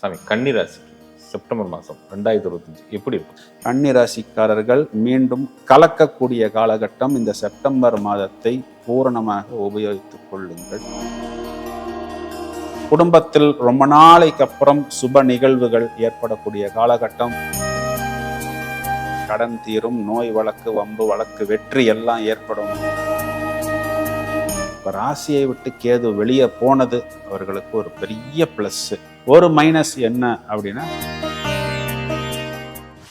சாமி கன்னி ராசிக்கு செப்டம்பர் மாதம் ரெண்டாயிரத்தி இருபத்தஞ்சு எப்படி இருக்கும்? கன்னிராசிக்காரர்கள் மீண்டும் கலக்கக்கூடிய காலகட்டம் இந்த செப்டம்பர் மாதத்தை பூரணமாக உபயோகித்துக் கொள்ளுங்கள். குடும்பத்தில் ரொம்ப நாளைக்கு அப்புறம் சுப நிகழ்வுகள் ஏற்படக்கூடிய காலகட்டம். கடன் தீரும் நோய் வழக்கு வம்பு வழக்கு வெற்றி எல்லாம் ஏற்படும். இப்ப ராசியை விட்டு கேது வெளியே போனது அவர்களுக்கு ஒரு பெரிய பிளஸ் ஒரு மைனஸ் என்ன அப்படின்னா?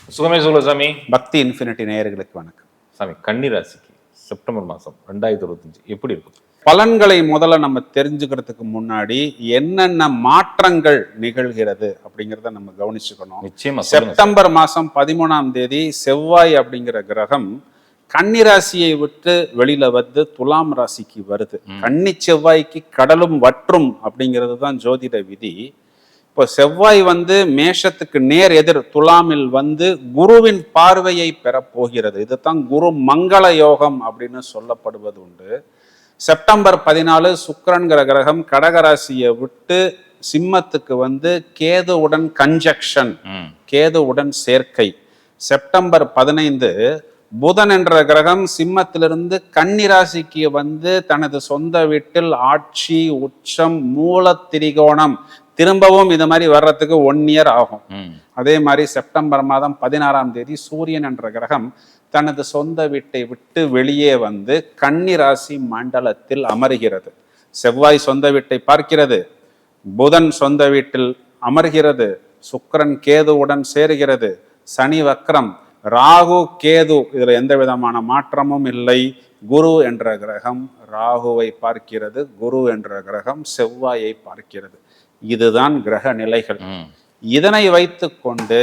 சுகமே சொல்ல சாமி. பக்தி இன்ஃபினிட்டி நேயர்களுக்கு வணக்கம். சாமி கன்னி ராசிக்கு செப்டம்பர் மாதம் ரெண்டாயிரத்தி இருபத்தஞ்சு எப்படி இருக்கும்? பலன்களை முதல்ல நம்ம தெரிஞ்சுக்கிறதுக்கு முன்னாடி என்னென்ன மாற்றங்கள் நிகழ்கிறது அப்படிங்கிறத நம்ம கவனிச்சுக்கணும். நிச்சயமா. செப்டம்பர் மாசம் பதிமூணாம் தேதி செவ்வாய் அப்படிங்கிற கிரகம் கன்னி ராசியை விட்டு வெளியில வந்து துலாம் ராசிக்கு வருது. கன்னி செவ்வாய்க்கு கடலும் வற்றும் அப்படிங்கிறது தான் ஜோதிட விதி. இப்போ செவ்வாய் வந்து மேஷத்துக்கு நேர் எதிர் துலாமில் வந்து குருவின் பார்வையை பெறப் போகிறது. இதுதான் குரு மங்கள யோகம் அப்படின்னு சொல்லப்படுவது உண்டு. செப்டம்பர் பதினாலு சுக்கிரன்கிற கிரகம் கடகராசியை விட்டு சிம்மத்துக்கு வந்து கேதுவுடன் கன்ஜக்ஷன் கேதுவுடன் சேர்க்கை. செப்டம்பர் பதினைந்து புதன் என்ற கிரகம் சிம்மத்திலிருந்து கன்னிராசிக்கு வந்து தனது சொந்த வீட்டில் ஆட்சி உச்சம் மூல திரிகோணம் திரும்பவும் இது மாதிரி வர்றதுக்கு ஒன் இயர் ஆகும். அதே மாதிரி செப்டம்பர் மாதம் பதினாறாம் தேதி சூரியன் என்ற கிரகம் தனது சொந்த வீட்டை விட்டு வெளியே வந்து கன்னி ராசி மண்டலத்தில் அமருகிறது. செவ்வாய் சொந்த வீட்டை பார்க்கிறது. புதன் சொந்த வீட்டில் அமர்கிறது. சுக்கிரன் கேதுவுடன் சேருகிறது. சனி வக்ரம் ராகு கேது இதுல எந்த விதமான மாற்றமும் இல்லை. குரு என்ற கிரகம் ராகுவை பார்க்கிறது. குரு என்ற கிரகம் செவ்வாயை பார்க்கிறது. இதுதான் கிரக நிலைகள். இதனை வைத்துக்கொண்டு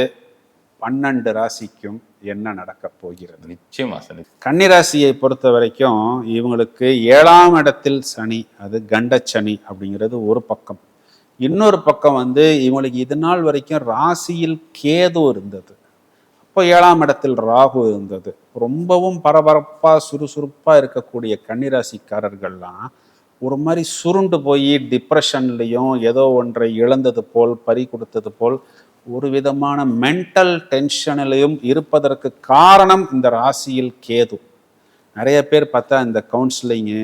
பன்னெண்டு ராசிக்கும் என்ன நடக்கப் போகிறது? நிச்சயமா சார் கன்னிராசியை பொறுத்த வரைக்கும் இவங்களுக்கு ஏழாம் இடத்தில் சனி அது கண்டச்சனி அப்படிங்கிறது ஒரு பக்கம். இன்னொரு பக்கம் வந்து இவங்களுக்கு இது நாள் வரைக்கும் ராசியில் கேது இருந்தது. இப்போ ஏழாம் இடத்தில் ராகு இருந்தது. ரொம்பவும் பரபரப்பாக சுறுசுறுப்பாக இருக்கக்கூடிய கன்னிராசிக்காரர்கள்லாம் ஒரு மாதிரி சுருண்டு போய் டிப்ரெஷன்லேயும் ஏதோ ஒன்றை இழந்தது போல் பறி கொடுத்தது போல் ஒரு விதமான மென்டல் டென்ஷனிலையும் இருப்பதற்கு காரணம் இந்த ராசியில் கேது. நிறைய பேர் பார்த்தா இந்த கவுன்சிலிங்கு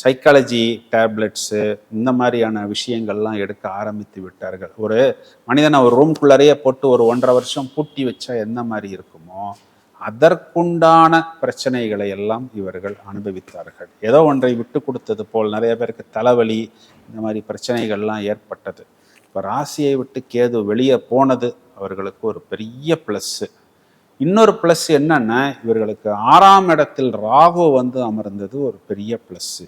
சைக்காலஜி டேப்லெட்ஸு இந்த மாதிரியான விஷயங்கள்லாம் எடுக்க ஆரம்பித்து விட்டார்கள். ஒரு மனிதனை ஒரு ரூம்குள்ளாரையே போட்டு ஒரு ஒன்றரை வருஷம் பூட்டி வச்சா என்ன மாதிரி இருக்குமோ அதற்குண்டான பிரச்சனைகளை எல்லாம் இவர்கள் அனுபவித்தார்கள். ஏதோ ஒன்றை விட்டு கொடுத்தது போல் நிறைய பேருக்கு தலைவலி இந்த மாதிரி பிரச்சனைகள்லாம் ஏற்பட்டது. இப்போ ராசியை விட்டு கேது வெளியே போனது அவர்களுக்கு ஒரு பெரிய ப்ளஸ்ஸு இன்னொரு ப்ளஸ் என்னன்னா இவர்களுக்கு ஆறாம் இடத்தில் ராகு வந்து அமர்ந்தது ஒரு பெரிய ப்ளஸ்ஸு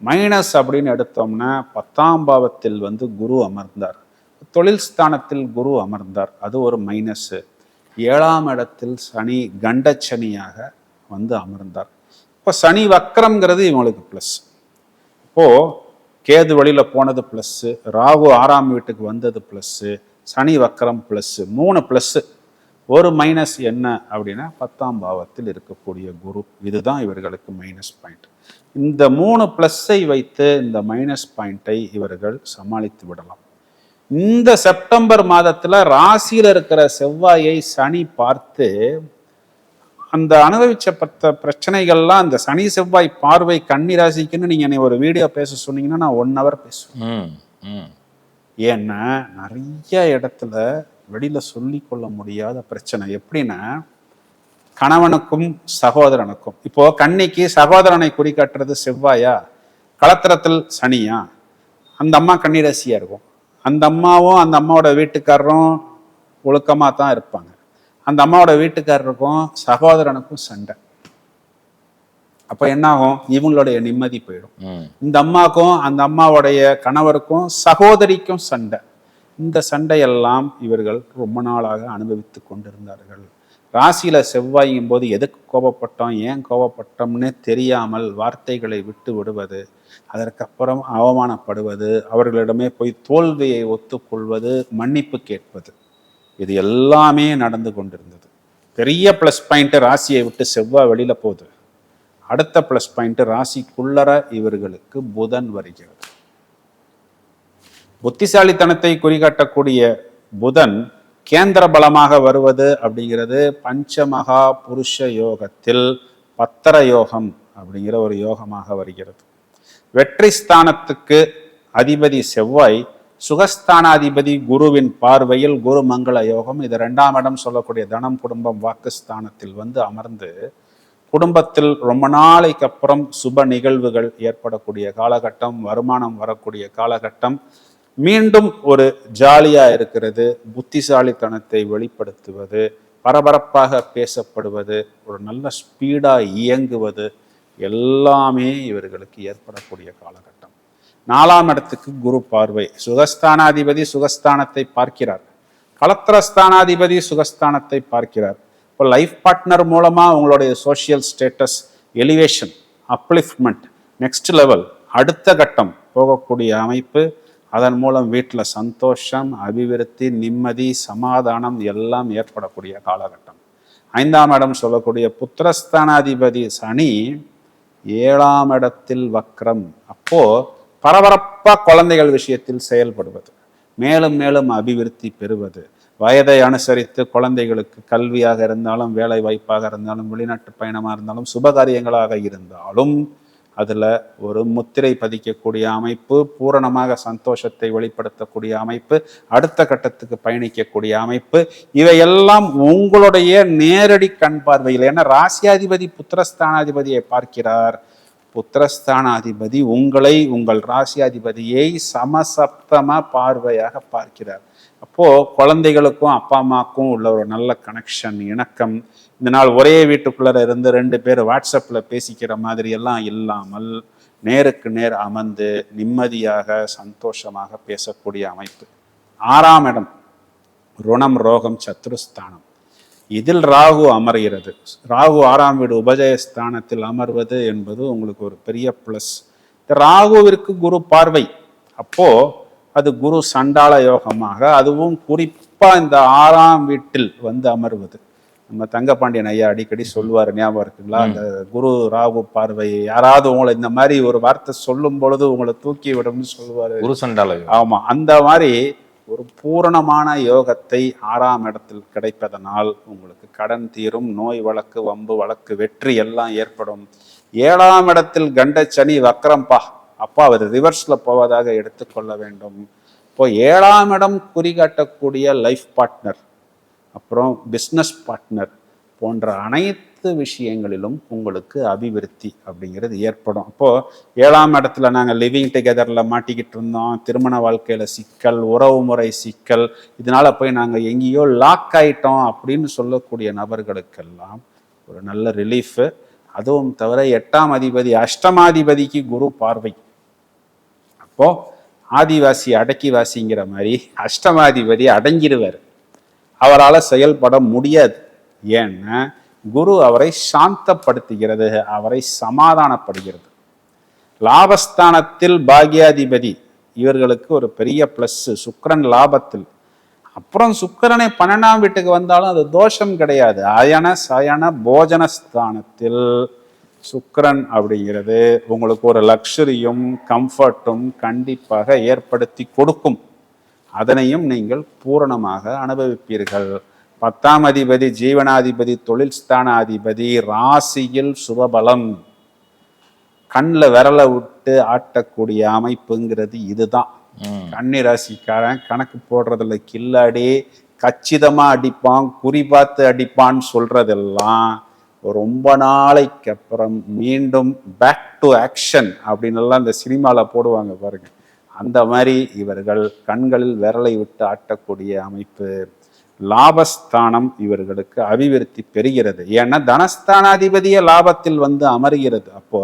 மைனஸ் அப்படின்னு எடுத்தோம்னா பத்தாம் பாவத்தில் வந்து குரு அமர்ந்தார். தொழில் ஸ்தானத்தில் குரு அமர்ந்தார். அது ஒரு மைனஸ்ஸு ஏழாம் இடத்தில் சனி கண்டச்சனியாக வந்து அமர்ந்தார். இப்போ சனி வக்கரம்ங்கிறது இவங்களுக்கு ப்ளஸ் இப்போது கேது வழியில் போனது ப்ளஸ்ஸு ராகு ஆறாம் வீட்டுக்கு வந்தது ப்ளஸ்ஸு சனி வக்கரம் ப்ளஸ்ஸு மூணு ப்ளஸ்ஸு ஒரு மைனஸ் என்ன அப்படின்னா பத்தாம் பாவத்தில் இருக்கக்கூடிய குரு. இதுதான் இவர்களுக்கு மைனஸ் பாயிண்ட் இந்த மூணு ப்ளஸ்ஸை வைத்து இந்த மைனஸ் பாயிண்ட்டை இவர்கள் சமாளித்து விடலாம். இந்த செப்டம்பர் மாதத்துல ராசியில இருக்கிற செவ்வாயை சனி பார்த்து அந்த அனுபவிச்சப்பட்ட பிரச்சனைகள்லாம் அந்த சனி செவ்வாய் பார்வை கன்னி ராசிக்குன்னு நீங்க என்னை ஒரு வீடியோ பேச சொன்னீங்கன்னா நான் ஒன் ஹவர் பேசுவேன். ஏன்னா நிறைய இடத்துல வெளியில சொல்லி கொள்ள முடியாத பிரச்சனை. எப்படின்னா கணவனுக்கும் சகோதரனுக்கும். இப்போ கன்னிக்கு சகோதரனை குறிக்காட்டுறது செவ்வாயா? களத்திரத்தில் சனியா? அந்த அம்மா கன்னிராசியா இருக்கும். அந்த அம்மாவும் அந்த அம்மாவோட வீட்டுக்காரரும் ஒழுக்கமா தான் இருப்பாங்க. அந்த அம்மாவோட வீட்டுக்காரருக்கும் சகோதரனுக்கும் சண்டை. அப்ப என்ன ஆகும் இவங்களுடைய நிம்மதி போயிடும். இந்த அம்மாக்கும் அந்த அம்மாவுடைய கணவருக்கும் சகோதரிக்கும் சண்டை. இந்த சண்டையெல்லாம் இவர்கள் ரொம்ப நாளாக அனுபவித்து கொண்டிருந்தார்கள். ராசியில் செவ்வாயும் போது எதுக்கு கோபப்பட்டோம் ஏன் கோபப்பட்டோம்னு தெரியாமல் வார்த்தைகளை விட்டு விடுவது அதற்கப்புறம் அவமானப்படுவது அவர்களிடமே போய் தோல்வியை ஒத்துக்கொள்வது மன்னிப்பு கேட்பது இது எல்லாமே நடந்து கொண்டிருந்தது. பெரிய ப்ளஸ் பாயிண்ட்டு ராசியை விட்டு செவ்வாய் வெளியில் போகுது. அடுத்த ப்ளஸ் பாயிண்ட்டு ராசிக்குள்ளர இவர்களுக்கு புதன் வருகிறது. புத்திசாலித்தனத்தை குறிகாட்டக்கூடிய புதன் கேந்திர பலமாக வருவது அப்படிங்கிறது பஞ்சமகா புருஷ யோகத்தில் பத்தர யோகம் அப்படிங்கிற ஒரு யோகமாக வருகிறது. வெற்றி ஸ்தானத்துக்கு அதிபதி செவ்வாய் சுகஸ்தானாதிபதி குருவின் பார்வையில் குரு மங்கள யோகம். இது ரெண்டாம் இடம் சொல்லக்கூடிய தனம் குடும்பம் வாக்குஸ்தானத்தில் வந்து அமர்ந்து குடும்பத்தில் ரொம்ப நாளைக்கு அப்புறம் சுப நிகழ்வுகள் ஏற்படக்கூடிய காலகட்டம் வருமானம் வரக்கூடிய காலகட்டம் மீண்டும் ஒரு ஜாலியாக இருக்கிறது புத்திசாலித்தனத்தை வெளிப்படுத்துவது பரபரப்பாக பேசப்படுவது ஒரு நல்ல ஸ்பீடாக இயங்குவது எல்லாமே இவர்களுக்கு ஏற்படக்கூடிய காலகட்டம். நாலாம் இடத்துக்கு குரு பார்வை. சுகஸ்தானாதிபதி சுகஸ்தானத்தை பார்க்கிறார். கலத்திரஸ்தானாதிபதி சுகஸ்தானத்தை பார்க்கிறார். இப்போ லைஃப் பார்ட்னர் மூலமாக உங்களுடைய social status elevation upliftment next level அடுத்த கட்டம் போகக்கூடிய அமைப்பு அதன் மூலம் வீட்டில் சந்தோஷம் அபிவிருத்தி நிம்மதி சமாதானம் எல்லாம் ஏற்படக்கூடிய காலகட்டம். ஐந்தாம் இடம் சொல்லக்கூடிய புத்திரஸ்தானாதிபதி சனி ஏழாம் இடத்தில் வக்ரம். அப்போ பரபரப்பாக குழந்தைகள் விஷயத்தில் செயல்படுவது மேலும் மேலும் அபிவிருத்தி பெறுவது வயதை அனுசரித்து குழந்தைகளுக்கு கல்வியாக இருந்தாலும் வேலை வாய்ப்பாக இருந்தாலும் வெளிநாட்டு பயணமாக இருந்தாலும் சுபகாரியங்களாக இருந்தாலும் அதில் ஒரு முத்திரை பதிக்கக்கூடிய அமைப்பு பூரணமாக சந்தோஷத்தை வெளிப்படுத்தக்கூடிய அமைப்பு அடுத்த கட்டத்துக்கு பயணிக்கக்கூடிய அமைப்பு இவையெல்லாம் உங்களுடைய நேரடி கண் பார்வையில். ஏன்னா ராசியாதிபதி புத்திரஸ்தானாதிபதியை பார்க்கிறார். புத்திரஸ்தானாதிபதி உங்களை உங்கள் ராசியாதிபதியை சமசப்தம பார்வையாக பார்க்கிறார். அப்போது குழந்தைகளுக்கும் அப்பா அம்மாக்கும் உள்ள ஒரு நல்ல கனெக்ஷன் இணக்கம். இந்த நாள் ஒரே வீட்டுக்குள்ளே இருந்து ரெண்டு பேர் வாட்ஸ்அப்பில் பேசிக்கிற மாதிரி எல்லாம் இல்லாமல் நேருக்கு நேர் அமர்ந்து நிம்மதியாக சந்தோஷமாக பேசக்கூடிய அமைப்பு. ஆறாம் இடம் ருணம் ரோகம் சத்ருஸ்தானம். இதில் ராகு அமர்கிறது. ராகு ஆறாம் வீடு உபஜயஸ்தானத்தில் அமர்வது என்பது உங்களுக்கு ஒரு பெரிய ப்ளஸ் ராகுவிற்கு குரு பார்வை. அப்போது அது குரு சண்டாள யோகமாக அதுவும் குறிப்பா இந்த ஆறாம் வீட்டில் வந்து அமர்வது. நம்ம தங்கபாண்டியன் ஐயா அடிக்கடி சொல்லுவார் ஞாபகம் இருக்குங்களா? அந்த குரு ராகு பார்வை யாராவது உங்களை இந்த மாதிரி ஒரு வார்த்தை சொல்லும் பொழுது உங்களை தூக்கி விடும்னு சொல்லுவாரு. குரு சண்டால யோகம். ஆமா அந்த மாதிரி ஒரு பூரணமான யோகத்தை ஆறாம் இடத்தில் கிடைப்பதனால் உங்களுக்கு கடன் தீரும் நோய் வழக்கு வம்பு வழக்கு வெற்றி எல்லாம் ஏற்படும். ஏழாம் இடத்தில் கண்ட சனி வக்ரம்பா அப்போ அவர் ரிவர்ஸில் போவதாக எடுத்துக்கொள்ள வேண்டும். இப்போ ஏழாம் இடம் குறிகாட்டக்கூடிய லைஃப் பார்ட்னர் அப்புறம் பிஸ்னஸ் பார்ட்னர் போன்ற அனைத்து விஷயங்களிலும் உங்களுக்கு அபிவிருத்தி அப்படிங்கிறது ஏற்படும். அப்போது ஏழாம் இடத்துல நாங்கள் லிவிங் டுகெதரில் மாட்டிக்கிட்டு இருந்தோம். திருமண வாழ்க்கையில் சிக்கல் உறவு முறை சிக்கல் இதனால் போய் நாங்கள் எங்கேயோ லாக் ஆயிட்டோம் அப்படின்னு சொல்லக்கூடிய நபர்களுக்கெல்லாம் ஒரு நல்ல ரிலீஃபு அதுவும் தவிர எட்டாம் அதிபதி அஷ்டமாதிபதிக்கு குரு பார்வை. அப்போது ஆதிவாசி அடக்கிவாசிங்கிற மாதிரி அஷ்டமாதிபதி அடங்கிடுவார். அவரால் செயல்பட முடியாது. ஏன்னா குரு அவரை சாந்தப்படுத்துகிறது அவரை சமாதானப்படுகிறது. லாபஸ்தானத்தில் பாக்யாதிபதி இவர்களுக்கு ஒரு பெரிய ப்ளஸ் சுக்கிரன் லாபத்தில். அப்புறம் சுக்கரனை பன்னெண்டாம் வீட்டுக்கு வந்தாலும் அது தோஷம் கிடையாது. அயன சயன போஜனஸ்தானத்தில் சுக்கிரன் அப்படிங்கிறது உங்களுக்கு ஒரு லக்ஸரியும் கம்ஃபர்ட்டும் கண்டிப்பாக ஏற்படுத்தி கொடுக்கும். அதனையும் நீங்கள் பூரணமாக அனுபவிப்பீர்கள். பத்தாம் அதிபதி ஜீவனாதிபதி தொழில் ஸ்தானாதிபதி ராசியில் சுபபலம். கண்ணில் விரலை விட்டு ஆட்டக்கூடிய அமைப்புங்கிறது இதுதான். கன்னி ராசிக்காரன் கணக்கு போடுறதுல கில்லாடி கச்சிதமா அடிப்பான் குறி பார்த்து அடிப்பான்னு சொல்றதெல்லாம் ரொம்ப நாளைக்கு அப்புறம் மீண்டும் பேக் டு ஆக்ஷன் அப்படின்னு இந்த சினிமாவில் போடுவாங்க பாருங்க. அந்த மாதிரி இவர்கள் கண்களில் விரலை விட்டு ஆட்டக்கூடிய அமைப்பு லாபஸ்தானம் இவர்களுக்கு அபிவிருத்தி பெறுகிறது. ஏன்னா தனஸ்தானாதிபதியே லாபத்தில் வந்து அமர்கிறது. அப்போ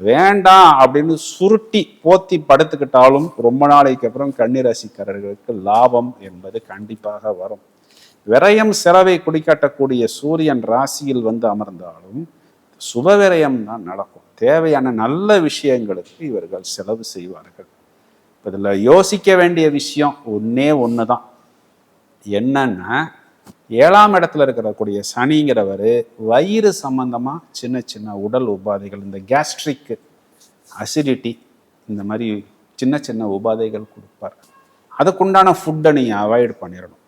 வேண்டாம் அப்படின்னு சுருட்டி போத்தி படுத்துக்கிட்டாலும் ரொம்ப நாளைக்கு அப்புறம் கன்னிராசிக்காரர்களுக்கு லாபம் என்பது கண்டிப்பாக வரும். விரயம் செலவை குடிக்காட்டக்கூடிய சூரியன் ராசியில் வந்து அமர்ந்தாலும் சுப விரயம் தான் நடக்கும். தேவையான நல்ல விஷயங்களுக்கு இவர்கள் செலவு செய்வார்கள். இதில் யோசிக்க வேண்டிய விஷயம் ஒன்றே ஒன்று தான் என்னன்னா ஏழாம் இடத்துல இருக்கக்கூடிய சனிங்கிறவர் வயிறு சம்பந்தமாக சின்ன சின்ன உடல் உபாதைகள் இந்த கேஸ்ட்ரிக்கு அசிடிட்டி இந்த மாதிரி சின்ன சின்ன உபாதைகள் கொடுப்பார். அதுக்குண்டான ஃபுட்டை நீங்கள் அவாய்ட் பண்ணிடணும்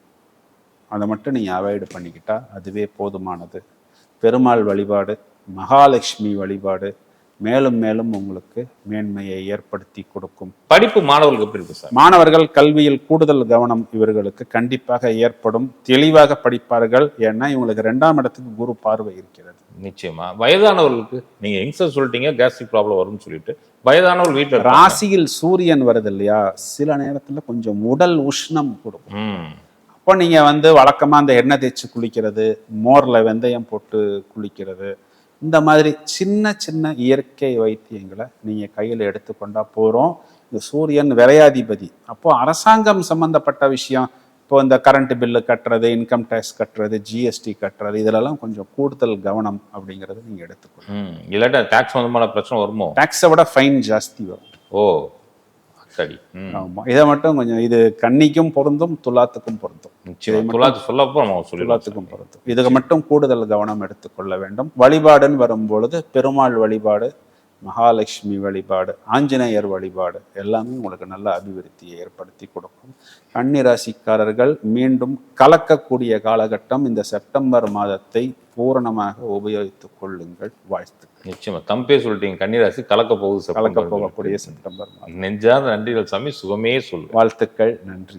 அதை மட்டும் நீங்கள் அவாய்ட் பண்ணிக்கிட்டா அதுவே போதுமானது. பெருமாள் வழிபாடு மகாலட்சுமி வழிபாடு மேலும் மேலும் உங்களுக்கு மேன்மையை ஏற்படுத்தி கொடுக்கும். படிப்பு மாணவர்களுக்கு எப்படி இருக்கு சார்? மாணவர்கள் கல்வியில் கூடுதல் கவனம் இவர்களுக்கு கண்டிப்பாக ஏற்படும். தெளிவாக படிப்பார்கள். ஏன்னா இவங்களுக்கு ரெண்டாம் இடத்துக்கு குரு பார்வை இருக்கிறது. நிச்சயமா. வயதானவர்களுக்கு நீங்க யங்ஸ்டர் சொல்லிட்டீங்க கேஸ்ட்ரிக் ப்ராப்ளம் வரும்னு சொல்லிட்டு வயதானவர் வீட்டுல. ராசியில் சூரியன் வருது இல்லையா? சில நேரத்துல கொஞ்சம் உடல் உஷ்ணம் கொடுக்கும். ம் அப்போ நீங்க வந்து வழக்கமா அந்த எண்ணெய் தேய்ச்சி குளிக்கிறது மோர்ல வெந்தயம் போட்டு குளிக்கிறது இந்த மாதிரி சின்ன சின்ன இயற்கை வைத்தியங்களை நீங்க கையில் எடுத்துக்கொண்டா போறோம். இந்த சூரியன் விரையாதிபதி. அப்போ அரசாங்கம் சம்பந்தப்பட்ட விஷயம் இப்போ இந்த கரண்ட் பில்லு கட்டுறது இன்கம் டேக்ஸ் கட்டுறது ஜிஎஸ்டி கட்டுறது இதிலெல்லாம் கொஞ்சம் கூடுதல் கவனம் அப்படிங்கிறது நீங்க எடுத்துக்கணும் இல்லாட்டா டேக்ஸ் சம்பந்தமான பிரச்சனை வருமோ? டேக்ஸை விட ஃபைன் ஜாஸ்தி வரும். ஓ. சரி. ம். ஆமா. இதை மட்டும் கொஞ்சம் இது கன்னிக்கும் பொருந்தும் துலாத்துக்கும் பொருந்தும். நிச்சயம். துலாத்து சொல்லலாம் துலாத்துக்கும் பொருந்தும். இதுக்கு மட்டும் கூடுதல் கவனம் எடுத்துக்கொள்ள வேண்டும். வழிபாடுன்னு வரும்பொழுது பெருமாள் வழிபாடு மகாலட்சுமி வழிபாடு ஆஞ்சநேயர் வழிபாடு எல்லாமே உங்களுக்கு நல்ல அபிவிருத்தியை ஏற்படுத்தி கொடுக்கும். கன்னிராசிக்காரர்கள் மீண்டும் கலக்கக்கூடிய காலகட்டம் இந்த செப்டம்பர் மாதத்தை பூரணமாக உபயோகித்துக் கொள்ளுங்கள். வாழ்த்துக்கள். நிச்சயமா. தம்பே சொல்லிட்டீங்க. கன்னிராசி கலக்க போகுது கலக்க. போகக்கூடிய செப்டம்பர் மாதம். நெஞ்சாத நன்றிகள் சாமி சுகமே சொல்லு வாழ்த்துக்கள். நன்றி.